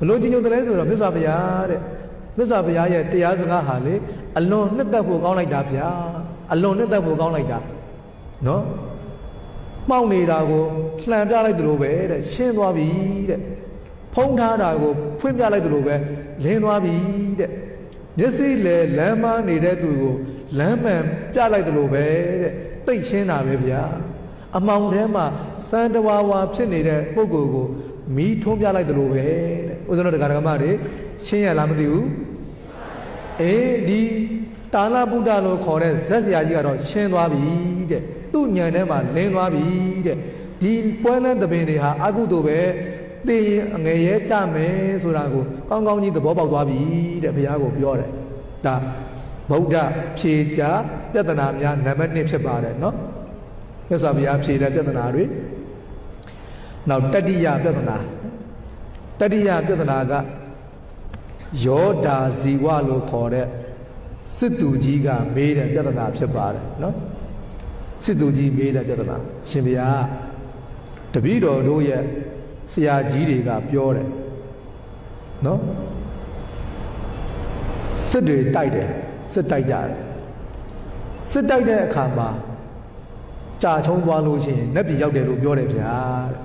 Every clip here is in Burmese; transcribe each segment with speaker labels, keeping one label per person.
Speaker 1: ဘလို့ကြီးညိုတယ်လဲဆိုတော့မြတ်စွာဘုရားတဲ့မြတ်စွာဘုရားရဲ့တရားစကားဟာလေအလွန်နှစ်သက်ဖို့ကောင်းလိုက်တာဗျာအလွန်နှစ်သက်ဖို့ကောင်းလိုက်တာနော်မှောက်နေတာကိုလှန်ပြလိုက်သလိုပဲတဲ့ရှင်းသွားပြီတဲ့ဖုံးထားတာကိုဖွင့်ပြလိုက်သလိုပဲလင်းသွားပြီတဲ့မျက်စိလေလမ်းမနေတဲ့သူကိုလမ်းမှန်ပြလိုက်သလိုပဲတဲ့တိတ်ရှင်းတာပဲဗျာ အမောင်ထဲမှာစံတဝါဝါဖြစ်နေတဲ့ပုံကိုကိုမီးထွန်းပြလိုက်တယ်လို့ပဲတဲ့ဥစ္စနောတရားဓမ္မတွေရှင်းရလားမသိဘူးအေးဒီတာလဗုဒ္ဓလို့ခေါ်တဲ့ဇက်ဆရာကြီးကတော့ရှင်းသွားပြီတဲ့သူ့ညံထဲမှာလင်းသွားပြီတဲ့ဒီပွဲလန်းတပင်တွေဟာအကုသို့ပဲသိရင်အငယ်ရဲကြမယ်ဆိုတာကိုကောင်းကောင်းကြီးသဘောပေါက်သွားပြီတဲ့ဘုရားကိုပြောတယ်ဒါဗုဒ္ဓဖြေချပြဿနာများနံပါတ်1ဖြစ်ပါတယ်နော် မြတ်စွာဘုရားဖြေတဲ့ပြဿနာတွေနောက်တတိယပြဿနာတတိယပြဿနာကယောဒာဇီဝလို့ခေါ်တဲ့စစ်သူကြီးကမေးတဲ့ပြဿနာဖြစ်ပါတယ်နော်စစ်သူကြီးမေးတဲ့ပြဿနာရှင်ဘုရားတပည့်တော်တို့ရဲ့ဆရာကြီးတွေကပြောတယ်နော်စစ်တွေတိုက်တယ်စစ်တိုက်ကြတယ်စစ်တိုက်တဲ့အခါမှာ ကြာချုံးသွားလို့ရှိရင်နတ်ပြည်ရောက်တယ်လို့ပြောတယ်ဗျာတဲ့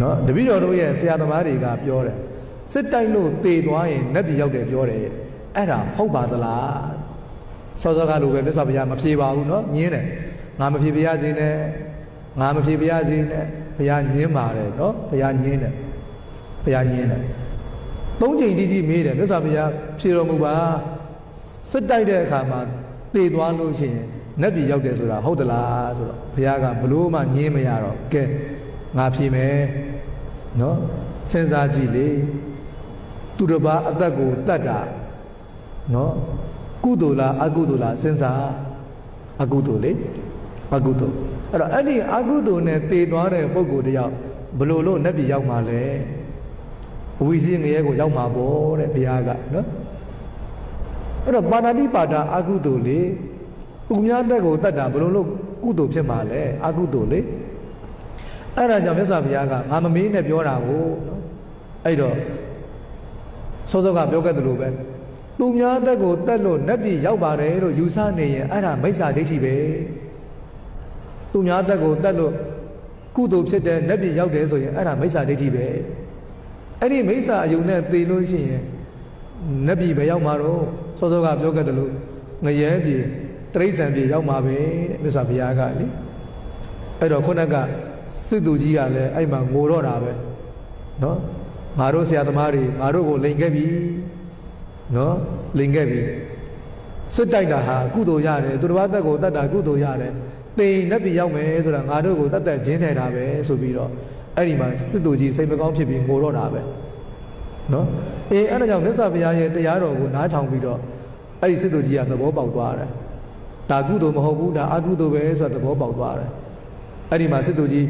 Speaker 1: နော်တပည့်တော်တို့ရဲ့ဆရာသမားတွေကပြောတယ်စစ်တိုက်လို့တေသွားရင်နတ်ပြည်ရောက်တယ်ပြောတယ်အဲ့ဒါဟုတ်ပါသလားစောစောကလိုပဲမြတ်စွာဘုရားမဖြေပါဘူးနော်ညင်းတယ်ငါမဖြေပါရစေနဲ့ငါမဖြေပါရစေနဲ့ဘုရားညင်းပါတယ်နော်ဘုရားညင်းတယ်ဘုရားညင်းတယ်သုံးချိန်တိတိမေးတယ်မြတ်စွာဘုရားဖြေတော်မူပါစစ်တိုက်တဲ့အခါမှာတေသွားလို့ရှိရင် နတ်ပြည်ရောက်တယ်ဆိုတာဟုတ်သလားဆိုတော့ဘုရားကဘလို့မှညင်းမရတော့ကဲငါဖြေမယ်နော်စဉ်းစားကြည့်လေသူတစ်ပါးအသက်ကိုတတ်တာနော်ကုသိုလ်လားအကုသိုလ်လားစဉ်းစားအကုသိုလ်လေအကုသိုလ်အဲ့တော့အဲ့ဒီအကုသိုလ်နဲ့တည်သွားတဲ့ပုဂ္ဂိုလ်တယောက်ဘလို့လို့နတ်ပြည်ရောက်မှာလဲဝီစင်းငရဲကိုရောက်မှာပေါ့တဲ့ဘုရားကနော်အဲ့တော့ပါဏာတိပါဒအကုသိုလ်လေ သူများတက်ကိုတတ်တာဘလို့လို့ကုသိုလ်ဖြစ်မှာလဲအကုသိုလ်လေအဲ့ဒါကြောင့်မြတ်စွာဘုရားကငါမမေးနဲ့ပြောတာကိုနော်အဲ့တော့စောစောကပြောခဲ့သလိုပဲသူများတက်ကိုတက်လို့နတ်ပြည်ရောက်ပါတယ်လို့ယူဆနေရင်အဲ့ဒါမိစ္ဆာဒိဋ္ဌိပဲသူများတက်ကိုတက်လို့ကုသိုလ်ဖြစ်တဲ့နတ်ပြည်ရောက်တယ်ဆိုရင်အဲ့ဒါမိစ္ဆာဒိဋ္ဌိပဲအဲ့ဒီမိစ္ဆာအယုံနဲ့သိလို့ရှိရင်နတ်ပြည်ပဲရောက်မှာတော့စောစောကပြောခဲ့သလိုငရဲပြည် တရိษံပြည်ရောက်မှာပဲတဲ့မြတ်စွာဘုရားကလေအဲ့တော့ခုနကစစ်သူကြီးကလည်းအဲ့မှာငိုတော့တာပဲနော်ငါတို့ဆရာသမားတွေငါတို့ကိုလိန်ခဲ့ပြီနော်လိန်ခဲ့ပြီစစ်တိုက်တာဟာကုသိုလ်ရတယ်သူတစ်ပါးသက်ကိုတတ်တာကုသိုလ်ရတယ်တိမ်နဲ့ပြည်ရောက်မယ်ဆိုတာငါတို့ကိုတတ်တတ်ဂျင်းထဲတာပဲဆိုပြီးတော့အဲ့ဒီမှာစစ်သူကြီးစိတ်မကောင်းဖြစ်ပြီးငိုတော့တာပဲနော်အေးအဲ့ဒါကြောင့်မြတ်စွာဘုရားရဲ့တရားတော်ကိုနားထောင်ပြီးတော့အဲ့ဒီစစ်သူကြီးကသဘောပေါက်သွားတယ် ဒါကုသိုလ်မဟုတ်ဘူးဒါအကုသိုလ်ပဲဆိုတာသဘောပေါက်သွားတယ်အဲ့ဒီမှာစစ်သူကြီး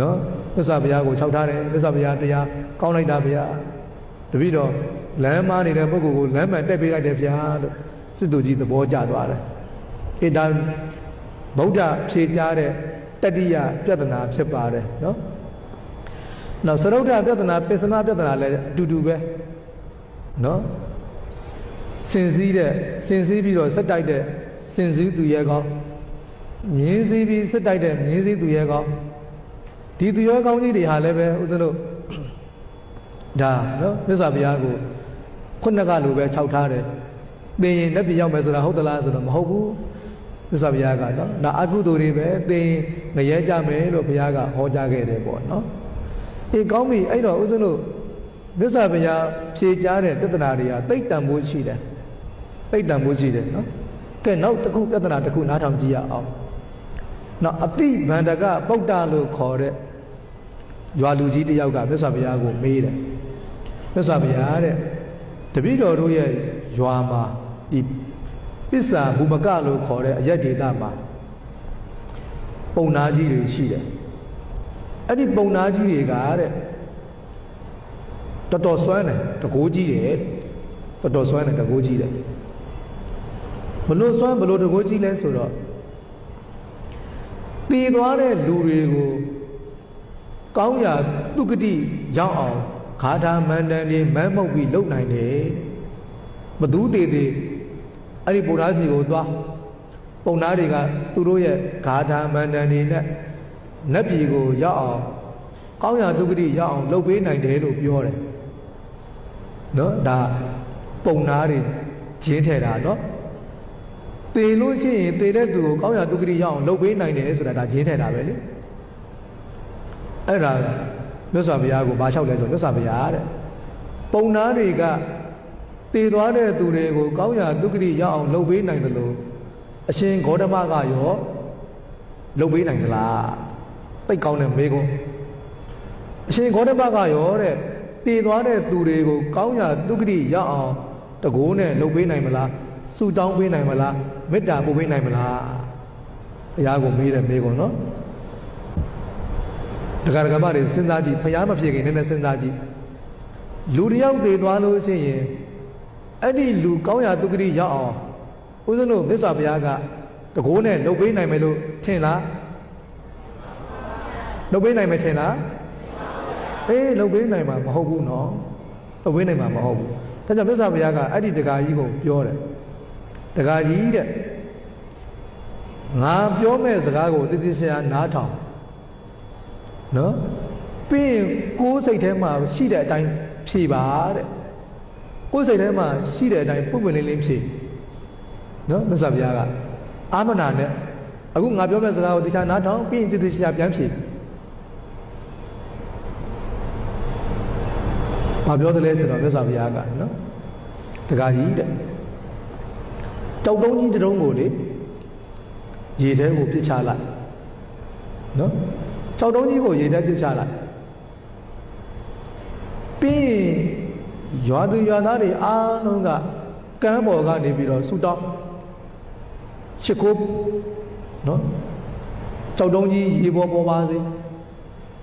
Speaker 1: နော်မြတ်စွာဘုရားကိုခြောက်ထားတယ်မြတ်စွာဘုရားတရားကောင်းလိုက်တာဘုရားတပည့်တော်လမ်းမနေတဲ့ပုဂ္ဂိုလ်ကိုလမ်းမှန်တက်ပေးလိုက်တယ်ဗျာလို့စစ်သူကြီးသဘောကျသွားတယ်အေဒါဗုဒ္ဓဖြေကြားတဲ့တတိယပြဿနာဖြစ်ပါတယ်နော်နောက်သရုဒ္ဓပြဿနာပစ္စနာပြဿနာလည်းအတူတူပဲနော်စင်စည်းတဲ့စင်စည်းပြီးတော့စက်တိုက်တဲ့ စင်စည်းသူရဲ့ကောင်းမြင်းစည်းပြီးစက်တိုက်တဲ့မြင်းစည်းသူရဲ့ကောင်းဒီသူရဲ့ကောင်းကြီးတွေဟာလည်းပဲဦးဇင်းတို့ဒါနော်မြတ်စွာဘုရားကိုခုနကလိုပဲခြောက်ထားတယ်သင်ရင်လက်ပြရောက်မယ်ဆိုတာဟုတ်သလားဆိုတော့မဟုတ်ဘူးမြတ်စွာဘုရားကနော်ဒါအကုသိုလ်တွေပဲသင်ငရဲကြမယ်လို့ဘုရားကဟောကြားခဲ့တယ်ပေါ့နော်အေးကောင်းပြီအဲ့တော့ဦးဇင်းတို့မြတ်စွာဘုရားဖြေကြားတဲ့ပြဿနာတွေကတိတ်တန်ဖို့ရှိတယ်တိတ်တန်ဖို့ရှိတယ်နော် ကဲနောက်တစ်ခုပြဿနာတစ်ခုနားထောင်ကြည့်ရအောင်နော်အတိဗန္ဒကပုဒ္ဒလို့ခေါ်တဲ့ရွာလူကြီးတယောက်ကမြတ်စွာဘုရားကိုမေးတယ်မြတ်စွာဘုရားတဲ့တပည့်တော်တို့ရဲ့ရွာမှာဒီပစ္စာဘူမကလို့ခေါ်တဲ့အရက်ဒေသမှာပုံနာကြီးတွေရှိတယ်အဲ့ဒီပုံနာကြီးတွေကတဲ့တော်တော်စွမ်းတယ်တကိုးကြီးတယ်တော်တော်စွမ်းတယ်တကိုးကြီးတယ် ဘလို့စွမ်းဘလို့တကိုးကြီးလဲဆိုတော့တည်သွားတဲ့လူတွေကိုကောင်းရာသူကတိရောက်အောင်ဂါထာမန္တန်တွေမန်းမှုတ်ပြီးလုံနိုင်တယ်ဘသူသေးသေးအဲ့ဒီဗုဒ္ဓစီကိုသွားပုံနာတွေကသူတို့ရဲ့ဂါထာမန္တန်တွေနဲ့နတ်ပြည်ကိုရောက်အောင်ကောင်းရာဒုက္ခတိရောက်အောင်လုပ်ပေးနိုင်တယ်လို့ပြောတယ်နော်ဒါပုံနာတွေဂျင်းထဲတာနော် သေလို့ရှိရင်သေတဲ့သူကိုကောင်းရာဒုက္ခတိရောက်အောင်လုပ်ပေးနိုင်တယ်ဆိုတာဒါဂျင်းထဲတာပဲလေအဲ့ဒါမြတ်စွာဘုရားကိုဘာလျှောက်လဲဆိုမြတ်စွာဘုရားတဲ့ပုံနာတွေကတည်သွားတဲ့သူတွေကိုကောင်းရာဒုက္ခတိရောက်အောင်လုပ်ပေးနိုင်တယ်လို့အရှင်ဂေါတမကရောလုပ်ပေးနိုင်သလားပိတ်ကောင်းတဲ့မေကုန်းအရှင်ဂေါတမကရောတဲ့တည်သွားတဲ့သူတွေကိုကောင်းရာဒုက္ခတိရောက်အောင်တကိုးနဲ့လုပ်ပေးနိုင်မလားဆူတောင်းပေးနိုင်မလား မေတ္တာပို့ပေးနိုင်မလားဘုရားကိုမေးတယ်မေကုန်းနော်ဒကာဒကာမတွေစဉ်းစားကြည့်ဖျားမဖြစ်ခင်နည်းနည်းစဉ်းစားကြည့်လူတစ်ယောက်တည်သွားလို့ရှိရင်အဲ့ဒီလူကောင်းရာဒုက္ခတိရောက်အောင်ဦးဇင်းတို့မြတ်စွာဘုရားကတကိုးနဲ့လုပ်ပေးနိုင်မယ်လို့ထင်လားလုပ်ပေးနိုင်မယ်ထင်လားအေးလုပ်ပေးနိုင်မှာမဟုတ်ဘူးနော်လုပ်ပေးနိုင်မှာမဟုတ်ဘူးဒါကြောင့်မြတ်စွာဘုရားကအဲ့ဒီတကာကြီးကိုပြောတယ် တကာကြီးတဲ့ငါပြောမဲ့စကားကိုတည်တည်ဆရာနားထောင်နော်ပြီးရင်ကိုယ်စိတ်ထဲမှာရှိတဲ့အတိုင်းဖြေပါတဲ့ကိုယ်စိတ်ထဲမှာရှိတဲ့အတိုင်းပွင့်ပွင့်လင်းလင်းဖြေနော်မြတ်စွာဘုရားကအာမနာနဲ့အခုငါပြောမဲ့စကားကိုတရားနားထောင်ပြီးရင်တည်တည်ဆရာပြန်ဖြေဘာပြောတယ်လဲဆိုတော့မြတ်စွာဘုရားကနော်တခါကြီးတဲ့ တောက်တုံးကြီးတစ်တုံးကိုလေရေထဲကိုပြစ်ချလိုက်နော်၆တုံးကြီးကိုရေထဲပြစ်ချလိုက်ပြီးရင်ရွာသူရွာသားတွေအားလုံးကကမ်းပေါ်ကနေပြီးတော့ဆူတောင်းရှ िख ိုးနော်ကြောက်တုံးကြီးရေပေါ်ပေါ်ပါစေ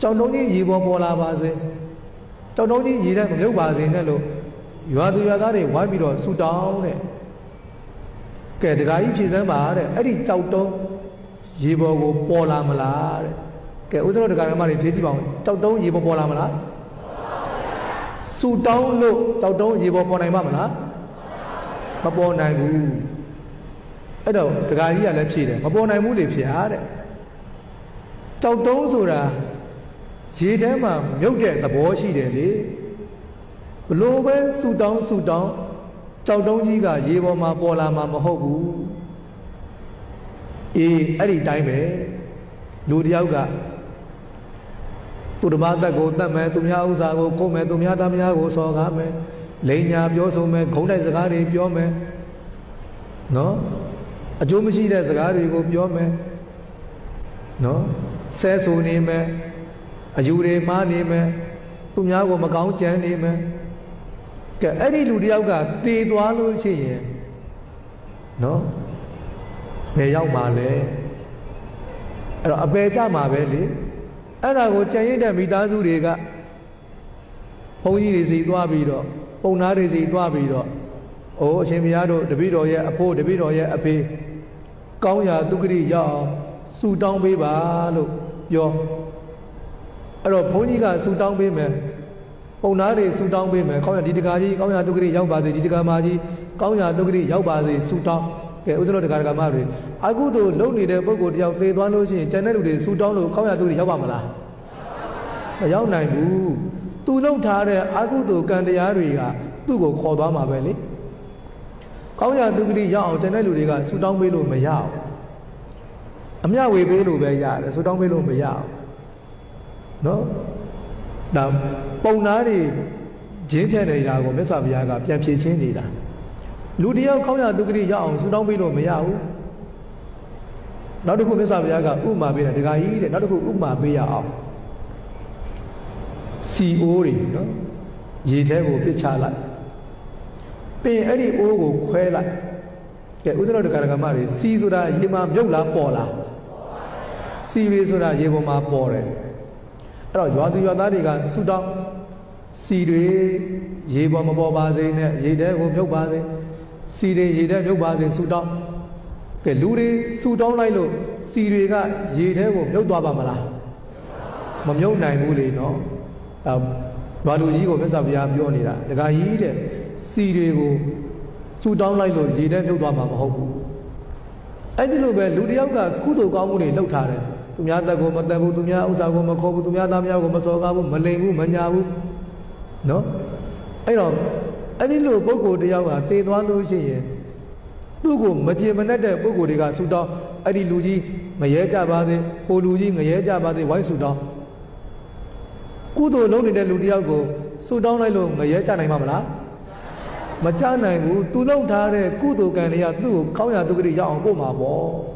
Speaker 1: ကြောက်တုံးကြီးရေပေါ်ပေါ်လာပါစေကြောက်တုံးကြီးရေထဲမမြုပ်ပါစေနဲ့လို့ရွာသူရွာသားတွေဝိုင်းပြီးတော့ဆူတောင်းတဲ့ ကဲတခါကြီးဖြည့်စမ်းပါတဲ့အဲ့ဒီကြောက်တုံးရေပေါ်ကိုပေါ်လာမလားတဲ့ကဲဦးဇင်းတို့တခါဓမ္မတွေဖြည့်ကြည့်ပါဦးကြောက်တုံးရေပေါ်ပေါ်လာမလားဆူတောင်းလို့ကြောက်တုံးရေပေါ်ပေါ်နိုင်ပါမလားမပေါ်နိုင်ဘူးအဲ့တော့တခါကြီးကလည်းဖြည့်တယ်မပေါ်နိုင်ဘူးလေဖြည့်အားတဲ့ကြောက်တုံးဆိုတာရေထဲမှာမြုပ်တဲ့သဘောရှိတယ်လေဘလို့ပဲဆူတောင်းဆူတောင်း ကြောက်တုံးကြီးကရေပေါ်မှာပေါ်လာမှာမဟုတ်ဘူးအေးအဲ့ဒီတိုင်းပဲလူတယောက်ကသူဓမ္မသက်ကိုတတ်မယ်သူများဥစ္စာကိုခုတ်မယ်သူများသားများကိုစော်ကားမယ်လိန်ညာပြောဆိုမယ်ဂုံးတိုက်စကားတွေပြောမယ်နော်အကျိုးမရှိတဲ့စကားတွေကိုပြောမယ်နော်ဆဲဆူနေမယ်အယူတွေမှားနေမယ်သူများကိုမကောင်းကြမ်းနေမယ် ကဲအဲ့ဒီလူတယောက်ကတည်သွားလို့ရှိရင်နော်ဘယ်ရောက်မှာလဲအဲ့တော့အပယ်ကြမှာပဲလေအဲ့ဒါကိုကြံရစ်တဲ့မိသားစုတွေကဘုန်းကြီးတွေစီသွားပြီးတော့ပုံနာတွေစီသွားပြီးတော့အိုးအရှင်ဘုရားတို့တပည့်တော်ရဲ့အဖို့တပည့်တော်ရဲ့အဖေကောင်းရာဒုက္ခရိရောက်အောင်ဆူတောင်းပေးပါလို့ပြောအဲ့တော့ဘုန်းကြီးကဆူတောင်းပေးမယ် ပုံနာတွေဆူတောင်းပေးမယ်ကောင်းရာဒီတကာကြီးကောင်းရာဒုက္ခရိရောက်ပါစေဒီတကာမကြီးကောင်းရာဒုက္ခရိရောက်ပါစေဆူတောင်းကဲဥစ္စရတကာတကာမတွေအကုသို့လုံနေတဲ့ပုဂ္ဂိုလ်တယောက်သေသွားလို့ရှိရင်ကျန်တဲ့လူတွေဆူတောင်းလို့ကောင်းရာဒုက္ခရိရောက်ပါမလားမရောက်နိုင်ဘူးသူလုံထားတဲ့အကုသို့ကံတရားတွေကသူ့ကိုခေါ်သွားမှာပဲလေကောင်းရာဒုက္ခရိရောက်အောင်ကျန်တဲ့လူတွေကဆူတောင်းပေးလို့မရအောင်အမျှဝေပေးလို့ပဲရတယ်ဆူတောင်းပေးလို့မရအောင်နော် ဒါပုံနာတွေဂျင်းထက်နေတာကိုမြတ်စွာဘုရားကပြန်ဖြေချင်းနေတာလူတယောက်ကောင်းရာဒုက္ခရိရောက်အောင်ဆူတောင်းပေးလို့မရဘူးနောက်တစ်ခုမြတ်စွာဘုရားကဥမာပေးတယ်ဒကာကြီးတဲ့နောက်တစ်ခုဥမာပေးရအောင်စီအိုးတွေနော်ရေထဲကိုပစ်ချလိုက်ပြီးရင်အဲ့ဒီအိုးကိုခွဲလိုက်ကဲဥဒ္ဒရဒကာဒကမတွေစီဆိုတာရေမှာမြုပ်လားပေါ်လားစီရီဆိုတာရေပေါ်မှာပေါ်တယ် အဲ့တော့ရွာသူရွာသားတွေကဆူတောင်းစီတွေရေပေါ်မပေါ်ပါစေနဲ့ရေထဲကိုမြုပ်ပါစေစီတွေရေထဲမြုပ်ပါစေဆူတောင်းကဲလူတွေဆူတောင်းလိုက်လို့စီတွေကရေထဲကိုမြုပ်သွားပါမလားမမြုပ်နိုင်ဘူးလေနော်အဲဘာလူကြီးကိုမြတ်စွာဘုရားပြောနေတာဒကာကြီးတဲ့စီတွေကိုစူတောင်းလိုက်လို့ရေထဲမြုပ်သွားမှာမဟုတ်ဘူးအဲ့ဒီလိုပဲလူတစ်ယောက်ကကုသိုလ်ကောင်းမှုတွေလုပ်ထားတယ် သူများတက်ကိုမတက်ဘူးသူများဥစ္စာကိုမခေါ်ဘူးသူများသားများကိုမစော်ကားဘူးမလိမ်ဘူးမညာဘူးနော်အဲ့တော့အဲ့ဒီလိုပုဂ္ဂိုလ်တစ်ယောက်ကတည်သွားလို့ရှိရင်သူ့ကိုမကျေမနက်တဲ့ပုဂ္ဂိုလ်တွေကဆူတောင်းအဲ့ဒီလူကြီးငရဲကြပါစေဟိုလူကြီးငရဲကြပါစေဝိုင်းဆူတောင်းကုသိုလ်လုပ်နေတဲ့လူတစ်ယောက်ကိုဆူတောင်းလိုက်လို့ငရဲကြနိုင်မှာမလားမကြနိုင်ဘူးသူလုပ်ထားတဲ့ကုသိုလ်ကံတွေကသူ့ကိုကောင်းရာဒုက္ခတွေရောက်အောင်ပို့မှာပေါ့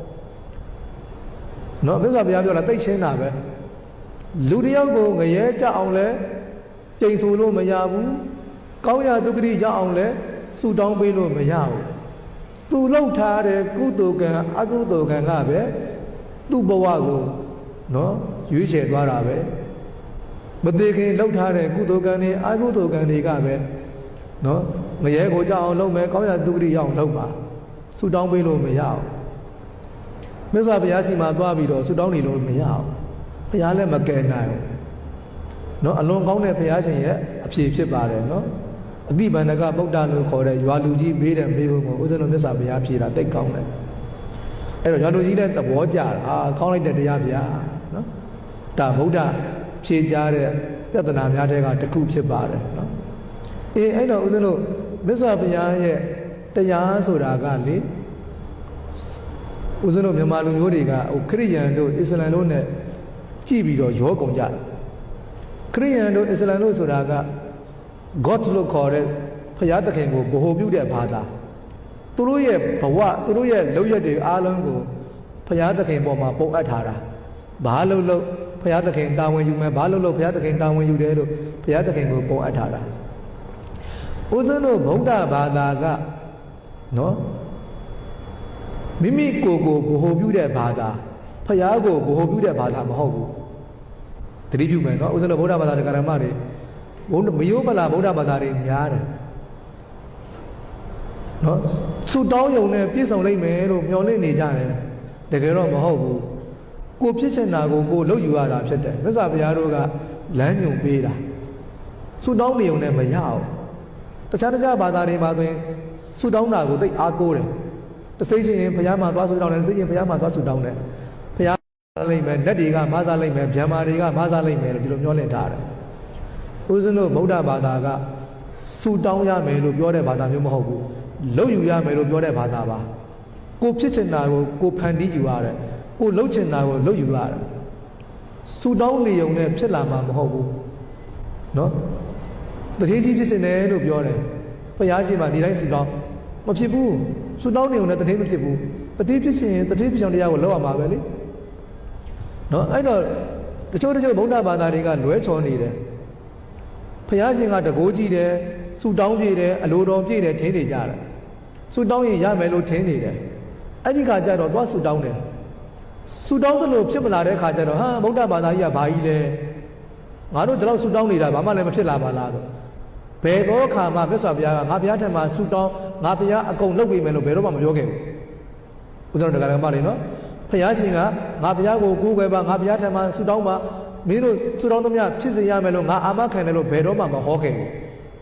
Speaker 1: နော်မြတ်စွာဘုရားပြောတာသိချင်းတာပဲလူတစ်ယောက်ကိုငရဲကြအောင်လဲကျိန်ဆိုလို့မရဘူးကောင်းရာဒုက္ခတွေရောက်အောင်လဲဆူတောင်းပေးလို့မရဘူးသူလှုပ်ထားတဲ့ကုသိုလ်ကံအကုသိုလ်ကံကပဲသူ့ဘဝကိုနော်ရွေးချယ်သွားတာပဲမသေးခင်လှုပ်ထားတဲ့ကုသိုလ်ကံတွေအကုသိုလ်ကံတွေကပဲနော်ငရဲကိုကြောက်အောင်လုပ်မယ်ကောင်းရာဒုက္ခတွေရောက်အောင်လုပ်ပါဆူတောင်းပေးလို့မရဘူး မြတ်စွာဘုရားစီမှာသွားပြီးတော့ဆူတောင်းနေလို့မရဘူးဘုရားလည်းမကယ်နိုင်ဘူးနော်အလွန်ကောင်းတဲ့ဘုရားရှင်ရဲ့အဖြေဖြစ်ပါတယ်နော်အတိပန္နကဗုဒ္ဓလို့ခေါ်တဲ့ရွာလူကြီးဘေးတဲ့မေးဖို့ကိုဦးဇင်းတော်မြတ်စွာဘုရားဖြေတာတိတ်ကောင်းတယ်အဲ့တော့ရွာလူကြီးတဲ့သဘောကြတာအာကောင်းလိုက်တဲ့တရားဗျာနော်ဒါဗုဒ္ဓဖြေကြားတဲ့ပြဿနာများတဲ့ကတစ်ခုဖြစ်ပါတယ်နော်အေးအဲ့တော့ဦးဇင်းတို့မြတ်စွာဘုရားရဲ့တရားဆိုတာကလေ ဦးဇင်းတို့မြန်မာလူမျိုးတွေကဟိုခရိယန်တို့အစ္စလမ်တို့ ਨੇ ကြည့်ပြီးတော့ရောကုန်ကြတယ်ခရိယန်တို့အစ္စလမ်တို့ဆိုတာက God လို့ခေါ်တဲ့ဖရာသခင်ကိုဗဟိုပြုတဲ့ဘာသာသူတို့ရဲ့ဘဝသူတို့ရဲ့လောက်ရက်တွေအားလုံးကိုဖရာသခင်ပေါ်မှာပုံအပ်ထားတာဘာလို့လို့ဖရာသခင်တာဝန်ယူမယ်ဘာလို့လို့ဖရာသခင်တာဝန်ယူတယ်လို့ဖရာသခင်ကိုပုံအပ်ထားတာဦးဇင်းတို့ဗုဒ္ဓဘာသာကနော် မိမိကိုယ်ကိုဗဟိုပြုတဲ့ဘာသာဖရာကိုဗဟိုပြုတဲ့ဘာသာမဟုတ်ဘူးတတိပြုမယ်နော်ဦးဇင်းတို့ဗုဒ္ဓဘာသာတရားဓမ္မတွေဘုံမယိုးပလာဗုဒ္ဓဘာသာတွေများတယ်နော်သူတောင်းယုံနဲ့ပြည့်စုံလိမ့်မယ်လို့မျှော်လင့်နေကြတယ်တကယ်တော့မဟုတ်ဘူးကိုဖြစ်ချင်တာကိုကိုလုပ်ယူရတာဖြစ်တယ်မြတ်စွာဘုရားတို့ကလမ်းညွန်ပေးတာသူတောင်းနေုံနဲ့မရအောင်တခြားတခြားဘာသာတွေမှာဆိုရင်သူတောင်းတာကိုသိအားကိုးတယ် တစိမ့်ရှင်ဘုရားမှာသွားဆူတောင်းတယ်တစိမ့်ရှင်ဘုရားမှာသွားဆူတောင်းတယ်ဘုရားလိမ့်မယ်နတ်တွေကမဆားလိမ့်မယ်ဗျံမာတွေကမဆားလိမ့်မယ်လို့ဒီလိုမျှော်လင့်ထားတယ်ဦးဇင်းတို့ဗုဒ္ဓဘာသာကဆူတောင်းရမယ်လို့ပြောတဲ့ဘာသာမျိုးမဟုတ်ဘူးလုပ်ယူရမယ်လို့ပြောတဲ့ဘာသာပါကိုဖြစ်ချင်တာကိုကိုဖန်တီးယူရတယ်ကိုလှုပ်ချင်တာကိုလှုပ်ယူရတယ်ဆူတောင်းနေုံနဲ့ဖြစ်လာမှာမဟုတ်ဘူးနော်တတိကြီးဖြစ်ချင်တယ်လို့ပြောတယ်ဘုရားရှင်မှာဒီတိုင်းဆူတောင်းမဖြစ်ဘူး ဆူတောင်းနေုံနဲ့တတိမဖြစ်ဘူးတတိဖြစ်ရှင်တတိဖြစ်အောင်တရားကိုလောက်ရမှာပဲလေနော်အဲ့တော့တချို့တချို့ဗုဒ္ဓဘာသာတွေကလွဲချော်နေတယ်ဖះရှင်ကတကိုးကြည့်တယ်ဆူတောင်းပြည့်တယ်အလိုတော်ပြည့်တယ်ထင်းနေကြတယ်ဆူတောင်းရင်ရမယ်လို့ထင်းနေတယ်အဲ့ဒီခါကျတော့သွားဆူတောင်းတယ်ဆူတောင်းတယ်လို့ဖြစ်မလာတဲ့ခါကျတော့ဟာဗုဒ္ဓဘာသာကြီးကဘာကြီးလဲငါတို့ဒီလောက်ဆူတောင်းနေတာဘာမှလည်းမဖြစ်လာပါလားဆို ဘယ်တော့ခါမှမြတ်စွာဘုရားကငါဘုရားထံမှာဆူတောင်းငါဘုရားအကုန်လုပ်ပေးမယ်လို့ဘယ်တော့မှမပြောခဲ့ဘူးဦးဇင်းတို့တရားဓမ္မတွေနော်ဘုရားရှင်ကငါဘုရားကိုကိုးကွယ်ပါငါဘုရားထံမှာဆူတောင်းပါမင်းတို့ဆူတောင်းသမျှဖြစ်စေရမယ်လို့ငါအာမခံတယ်လို့ဘယ်တော့မှမဟောခဲ့ဘူး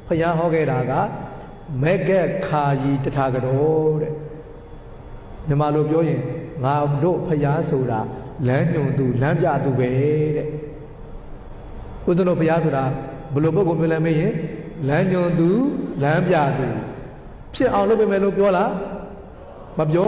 Speaker 1: ဖယားဟောခဲ့တာကမက်ကက်ခါကြီးတထာကတော်တဲ့မြန်မာလိုပြောရင်ငါတို့ဖယားဆိုတာလမ်းညွန်သူလမ်းပြသူပဲတဲ့ဥစ္စလို့ဖယားဆိုတာဘယ်လိုပုဂ္ဂိုလ်မျိုးလဲမေးရင် လမ်းညွန်သူလမ်းပြသူဖြစ်အောင်လုပ်ပေးမယ်လို့ပြောလားမပြော